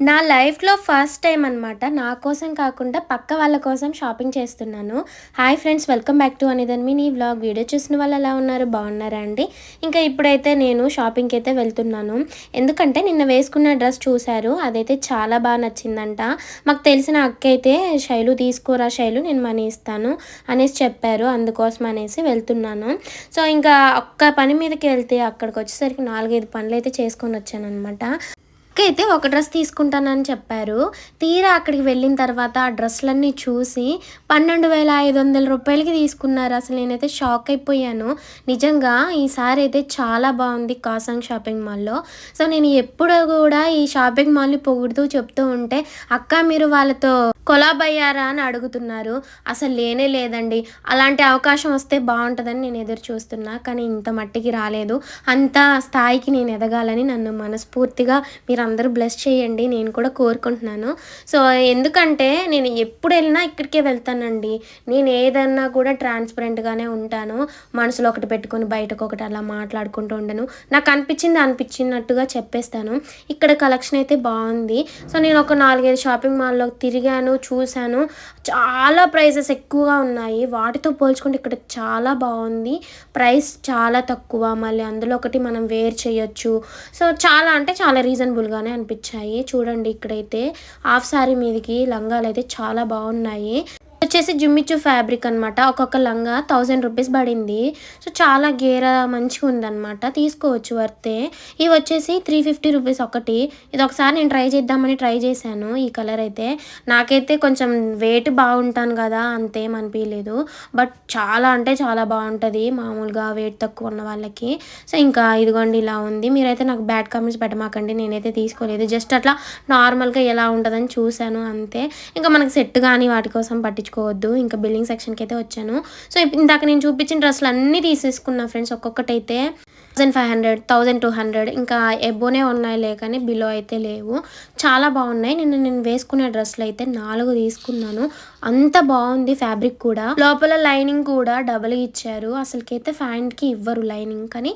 నా లైఫ్లో first time అనమాట నా కోసం కాకుండా పక్క వాళ్ళ కోసం షాపింగ్ చేస్తున్నాను. Hi friends welcome back to అనేదని మీ నీ వ్లాగ్ వీడియో చూసిన వాళ్ళు ఎలా ఉన్నారు? బాగున్నారా అండి? ఇంకా ఇప్పుడైతే నేను షాపింగ్కి అయితే వెళ్తున్నాను. ఎందుకంటే నిన్న వేసుకున్న డ్రెస్ చూశారు అదైతే చాలా బాగా నచ్చిందంట. మాకు తెలిసిన అక్క అయితే శైలు తీసుకోరా శైలు నేను మనీ ఇస్తాను అనేసి చెప్పారు అందుకోసం అనేసి వెళ్తున్నాను. సో ఇంకా ఒక్క పని మీదకి వెళ్తే అక్కడికి వచ్చేసరికి నాలుగైదు పనులు అయితే చేసుకొని వచ్చాను అనమాట అక్క అయితే ఒక డ్రెస్ తీసుకుంటానని చెప్పారు. తీరా అక్కడికి వెళ్ళిన తర్వాత ఆ డ్రెస్లన్నీ చూసి పన్నెండు వేల ఐదు వందల రూపాయలకి తీసుకున్నారు. అసలు నేనైతే షాక్ అయిపోయాను. నిజంగా ఈసారి అయితే చాలా బాగుంది కాసాంగ్ షాపింగ్ మాల్లో. సో నేను ఎప్పుడు కూడా ఈ షాపింగ్ మాల్ని పొగుడుతూ చెప్తూ ఉంటే అక్క మీరు వాళ్ళతో కొలాబ్ అయ్యారా? అని అడుగుతున్నారు. అసలు లేనే లేదండి. అలాంటి అవకాశం వస్తే బాగుంటుందని నేను ఎదురు చూస్తున్నా కానీ ఇంత మట్టికి రాలేదు. అంత స్థాయికి నేను ఎదగాలని నన్ను మనస్ఫూర్తిగా మీరు అందరూ బ్లెస్ చేయండి నేను కూడా కోరుకుంటున్నాను. సో ఎందుకంటే నేను ఎప్పుడు వెళ్ళినా ఇక్కడికే వెళ్తానండి. నేను ఏదన్నా కూడా ట్రాన్స్పరెంట్గానే ఉంటాను. మనసులో ఒకటి పెట్టుకొని బయటకు ఒకటి అలా మాట్లాడుకుంటూ ఉండను. నాకు అనిపించింది అనిపించినట్టుగా చెప్పేస్తాను. ఇక్కడ కలెక్షన్ అయితే బాగుంది. సో నేను ఒక నాలుగైదు షాపింగ్ మాల్లో తిరిగాను చూశాను. చాలా ప్రైజెస్ ఎక్కువగా ఉన్నాయి. వాటితో పోల్చుకుంటే ఇక్కడ చాలా బాగుంది. ప్రైస్ చాలా తక్కువ. మళ్ళీ అందులో ఒకటి మనం వేర్ చేయొచ్చు. సో చాలా అంటే చాలా రీజనబుల్గా రీజనబుల్గానే అనిపించాయి. చూడండి ఇక్కడైతే హాఫ్ సారీ మీదకి లంగాలు అయితే చాలా బాగున్నాయి. వచ్చేసి జుమ్మిచ్చు ఫ్యాబ్రిక్ అనమాట ఒక్కొక్క లంగా థౌజండ్ రూపీస్ పడింది. సో చాలా గేర మంచిగా ఉందన్నమాట. తీసుకోవచ్చు వర్తే. ఇవి వచ్చేసి త్రీ ఫిఫ్టీ రూపీస్ ఒకటి. ఇది ఒకసారి నేను ట్రై చేద్దామని ట్రై చేశాను ఈ కలర్ అయితే. నాకైతే కొంచెం వెయిట్ బాగుంటాను కదా అంతేం అనిపించలేదు బట్ చాలా అంటే చాలా బాగుంటుంది మామూలుగా వెయిట్ తక్కువ ఉన్న వాళ్ళకి. సో ఇంకా ఇదిగోండి ఇలా ఉంది. మీరైతే నాకు బ్యాడ్ కామెంట్స్ పెట్టమాకండి. నేనైతే తీసుకోలేదు. జస్ట్ అట్లా నార్మల్గా ఎలా ఉంటుందని చూశాను అంతే. ఇంకా మనకి సెట్ కానీ వాటి కోసం పట్టించుకో పట్టించుకోవద్దు ఇంకా బిల్డింగ్ సెక్షన్కి అయితే వచ్చాను. సో ఇందాక నేను చూపించిన డ్రెస్సులు అన్నీ తీసేసుకున్నా friends. ఒక్కొక్కటైతే thousand five hundred thousand two hundred ఇంకా ఎబోనే ఉన్నాయిలే కానీ బిలో అయితే లేవు. చాలా బాగున్నాయి. నిన్న నేను వేసుకునే డ్రెస్సులు అయితే నాలుగు తీసుకున్నాను. అంత బాగుంది ఫ్యాబ్రిక్ కూడా. లోపల లైనింగ్ కూడా డబల్ ఇచ్చారు. అసలుకైతే ప్యాంట్కి ఇవ్వరు లైనింగ్. కానీ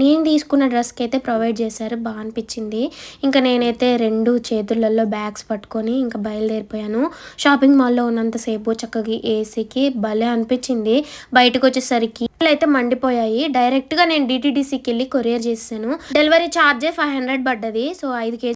నేను తీసుకున్న డ్రెస్కి అయితే ప్రొవైడ్ చేశారు. బాగా అనిపించింది. ఇంకా నేనైతే రెండు చేతులలో బ్యాగ్స్ పట్టుకొని ఇంకా బయలుదేరిపోయాను. షాపింగ్ మాల్లో ఉన్నంతసేపు చక్కగా ఏసీకి భలే అనిపించింది. బయటకు వచ్చేసరికి అయితే మండిపోయాయి. డైరెక్ట్గా నేను డిటీడీసీకి వెళ్ళి కొరియర్ చేశాను డెలివరీ ఛార్జే ఫైవ్ హండ్రెడ్ పడ్డది. సో ఐదు కేజీ